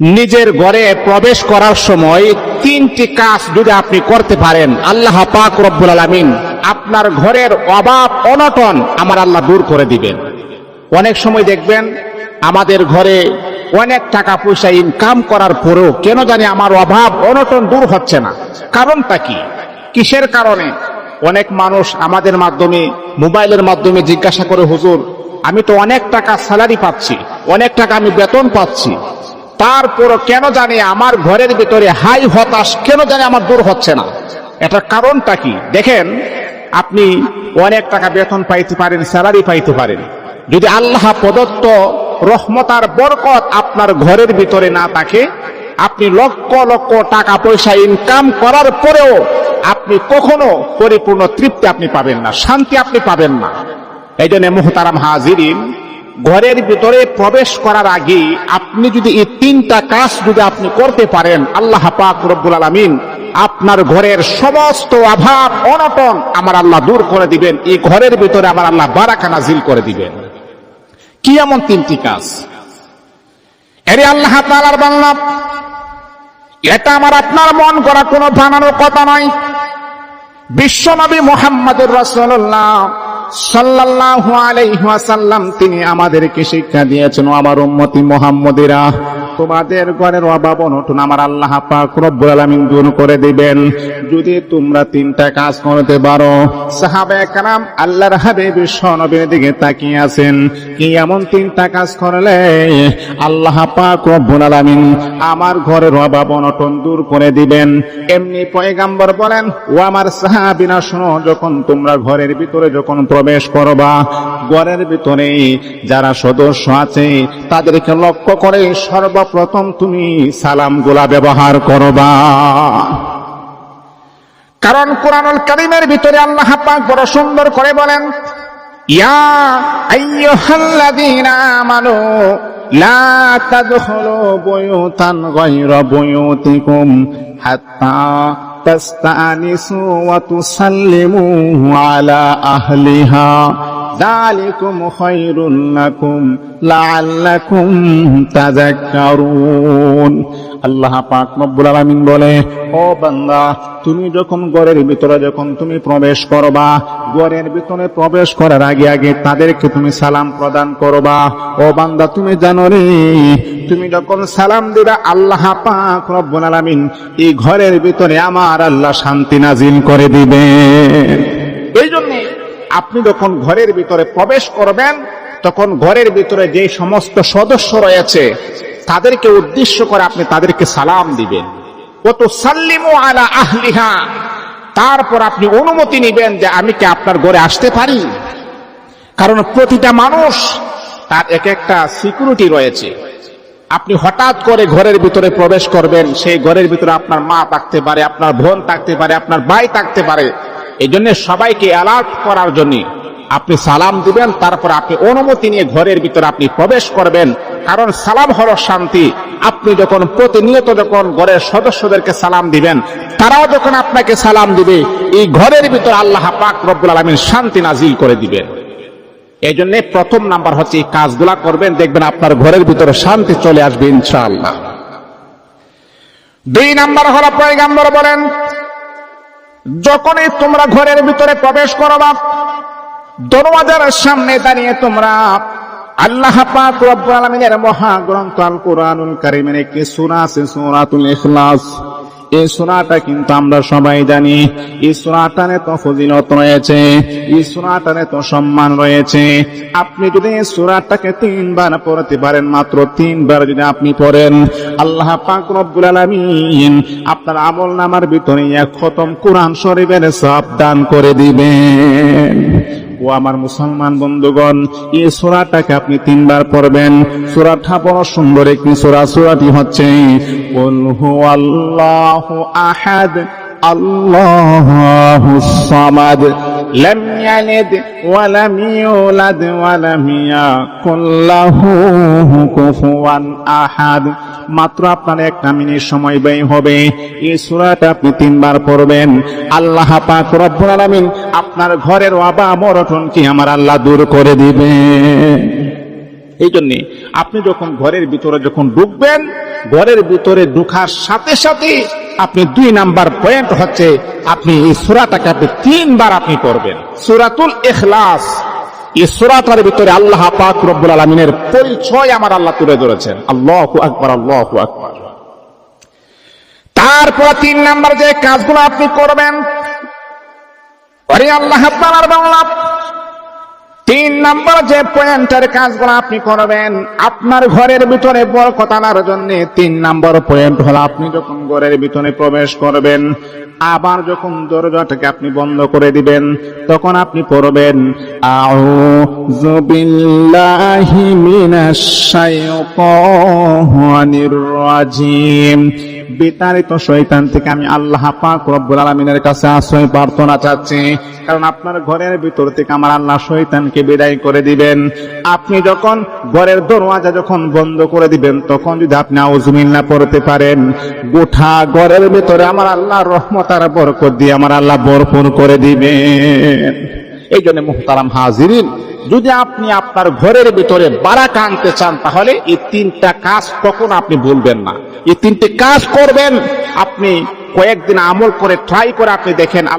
নিজের ঘরে প্রবেশ করার সময় তিনটি কাজ যদি আপনি করতে পারেন, আল্লাহ পাক রব্বুল আলামিন আপনার ঘরের অভাব অনটন আমার আল্লাহ দূর করে দিবেন। অনেক সময় দেখবেন আমাদের ঘরে অনেক টাকা পয়সা ইনকাম করার পরেও কেন জানি আমার অভাব অনটন দূর হচ্ছে না। কারণটা কি? কিসের কারণে? অনেক মানুষ আমাদের মাধ্যমে, মোবাইলের মাধ্যমে জিজ্ঞাসা করে, হুজুর, আমি তো অনেক টাকা স্যালারি পাচ্ছি, অনেক টাকা আমি বেতন পাচ্ছি তারপরও কেন জানি আমার ঘরের ভিতরে হাই হতাশ, কেন জানি আমার দূর হচ্ছে না। এটার কারণটা কি? দেখেন, আপনি অনেক টাকা বেতন পাইতে পারেন, স্যালারি পাইতে পারেন। যদি আল্লাহ প্রদত্ত রহমতার বরকত আপনার ঘরের ভিতরে না থাকে, আপনি লক্ষ লক্ষ টাকা পয়সা ইনকাম করার পরেও আপনি কখনো পরিপূর্ণ তৃপ্তি আপনি পাবেন না, শান্তি আপনি পাবেন না। এই জন্য মোহতারাম হাজিরিন ঘরের ভিতরে প্রবেশ করার আগে আপনি যদি এই তিনটা কাজ যদি আপনি করতে পারেন, আল্লাহ পাক রব্বুল আলামিন আপনার ঘরের সমস্ত অভাব, অনটন আমার আল্লাহ দূর করে দিবেন। এই ঘরের ভিতরে আমার আল্লাহ বারাকা নাজিল করে দিবেন। কি এমন তিনটি কাজ? এরে আল্লাহ তাআলার বাংলা এটা আমার আপনার মন করা কোনো বানানোর কথা নয়। বিশ্বনবী মোহাম্মদুর রাসূলুল্লাহ সাল্লাল্লাহু আলাই ওয়াসাল্লাম তিনি আমাদেরকে শিক্ষা দিয়েছেন আমার উম্মতি মুহাম্মদিরা। তোমাদের ঘরের অভাব অনটন আমার আল্লাহ পাক রব্বুল আলামিন দূর করে দিবেন। যদি তোমরা তিনটা কাজ করতে পারো সাহাবায়ে কারাম আল্লাহর হাবিব বিশ্বনবীর দিকে তাকিয়ে আছেন। কি এমন তিনটা কাজ করলে? আল্লাহ পাক রব্বুল আলামিন আমার ঘরের অভাব অনটন দূর করে দিবেন। এমনি পয়গাম্বর বলেন, ও আমার সাহাবিনা শোনো, যখন তোমরা ঘরের ভিতরে যখন প্রবেশ করবা, ঘরের ভিতরে যারা সদস্য আছে, তাদেরকে লক্ষ্য করে সর্বপ্রথম তুমি সালাম গোলা ব্যবহার করবা। কারণ কোরআনুল কারিমের ভিতরে আল্লাহ পাক বড় সুন্দর করে বলেন, ইয়া লা আলা আহলিহা। যালিকুম খায়রুল লাকুম লাআল্লাকুম তাযাক্কারুন আল্লাহ পাক রব্বুল আলামিন বলে, ও বান্দা, তুমি যখন ঘরের ভিতরে যখন তুমি প্রবেশ করবা, ঘরের ভিতরে প্রবেশ করার আগে আগে তাদেরকে তুমি সালাম প্রদান করবা। ও বান্দা, তুমি জানো রে, তুমি যখন সালাম দিবা, আল্লাহ পাক রব্বুল আলামিন এই ঘরের ভিতরে আমার আল্লাহ শান্তি নাজিল করে দিবে এই জন্য আপনি যখন ঘরের ভিতরে প্রবেশ করবেন, তখন ঘরের ভিতরে যে সমস্ত সদস্য রয়েছে, তাদেরকে উদ্দেশ্য করে আপনি তাদেরকে সালাম দিবেন। কত সাল্লিমু আলা আহলিহা। তারপর আপনি অনুমতি নেবেন যে আমি কি আপনার ঘরে আসতে পারি? কারণ প্রতিটা মানুষ, তার এক একটা সিকিউরিটি রয়েছে। আপনি হঠাৎ করে ঘরের ভিতরে প্রবেশ করবেন, সেই ঘরের ভিতরে আপনার মা থাকতে পারে, আপনার বোন থাকতে পারে, আপনার ভাই থাকতে পারে। এই জন্য সবাইকে অ্যালার্ট করার জন্য আপনি সালাম দিবেন, তারপর আপনি অনুমতি নিয়ে ঘরের ভিতরে আপনি প্রবেশ করবেন। কারণ সালাম হলো শান্তি। আপনি যখন প্রতিনিয়ত যখন ঘরের সদস্যদেরকে সালাম দিবেন, তারাও যখন আপনাকে সালাম দিবে, এই ঘরের ভিতরে আল্লাহ পাক রব্বুল আলমিন শান্তি নাজিল করে দিবেন। এই জন্য প্রথম নাম্বার হচ্ছে এই কাজগুলা করবেন, দেখবেন আপনার ঘরের ভিতরে শান্তি চলে আসবে ইনশাআল্লাহ। দুই নাম্বার হলো পয়গাম্বর বলেন যখনই তোমরা ঘরের ভিতরে প্রবেশ করবা দরওয়াজার সামনে দাঁড়িয়ে তোমরা আল্লাহ পাক রব্বুল আলামিনের মহাগ্রন্থ আল কোরআনুল কারীমের একটি সূরা আছে, সূরাতুল ইখলাস। এই সূরাটা কিন্তু আমরা সবাই জানি। এই সূরাটারে তো ফজিলত রয়েছে, এই সূরাটারে তো সম্মান রয়েছে। আপনি যদি এই সূরাটাকে তিনবার পড়তে পারেন, মাত্র তিনবার যদি আপনি পড়েন, আল্লাহ পাক রব্বুল আলামিন আপনার আমল নামার ভিতরে এক খতম কোরআন শরীফের সব দান করে দিবেন। ও আমার মুসলমান বন্ধুগণ, এই সোরাটাকে আপনি তিনবার পড়বেন। সোরাটা বড় সুন্দর একটি সোরা, সোরাটি হচ্ছে আল্লাহ আহাদ, আল্লাহ সামাদ। ওয়া লাম ইউলাদ ওয়া লাম ইয়াকুল লাহু কুফুয়ান আহাদ মাত্র আপনার একটা মিনিট সময় ব্যয় হবে। এই সূরাটা আপনি তিনবার পড়বেন। আল্লাহ পাক রব্বুল আলামিন আপনার ঘরের অভাব অনটন কি আমার আল্লাহ দূর করে দিবে এই জন্য আপনি যখন ঘরের ভিতরে যখন ঢুকবেন, ঘরের ভিতরে ঢুকার সাথে সাথে আপনি দুই নাম্বার পয়েন্ট হচ্ছে আপনি এই সুরাটাকে আপনি তিনবার আপনি করবেন সুরাতুল ইখলাস, এই সুরাটার ভিতরে আল্লাহ পাক আলমিনের পরিচয় আমার আল্লাহ তুলে ধরেছেন। আল্লাহ আকবার আল্লাহ আকবার। তারপর তিন নাম্বার যে কাজগুলো আপনি করবেন আল্লাহ বাংলা তিন নম্বর যে পয়েন্টের কাজগুলো আপনি করবেন, আপনার ঘরের ভিতরে বরকত আনার জন্য তিন নম্বর পয়েন্ট হলো আপনি যখন ঘরের ভিতরে প্রবেশ করবেন, আবার যখন দরজাটাকে আপনি বন্ধ করে দিবেন, তখন আপনি পড়বেন, আউযু বিল্লাহি মিনাশ শাইতানির রাজিম। বিতাড়িত শয়তান থেকে আমি আল্লাহ পাক রব্বুল আলামিনের কাছে আশ্রয় প্রার্থনা চাচ্ছি। কারণ আপনার ঘরের ভিতর থেকে আমার আল্লাহ শয়তানকে বিদায় করে দিবেন। আপনি যখন ঘরের দরওয়াজা যখন বন্ধ করে দিবেন, তখন যদি আপনি আউজুবিল্লাহ পড়তে পারেন, গোটা ঘরের ভিতরে আমার আল্লাহ রহমতার বরকত দিয়ে আমার আল্লাহ ভরপুর করে দিবেন। এই জন্য মুহতারাম হাজিরিন, যদি আপনি আপনার ঘরের ভিতরে বারাকা আনতে চান, তাহলে এই তিনটা কাজ তখন আপনি বলবেন না। এই তিনটে কাজ করবেন, আপনি কয়েকদিন আমল করে ট্রাই করে আপনি দেখেন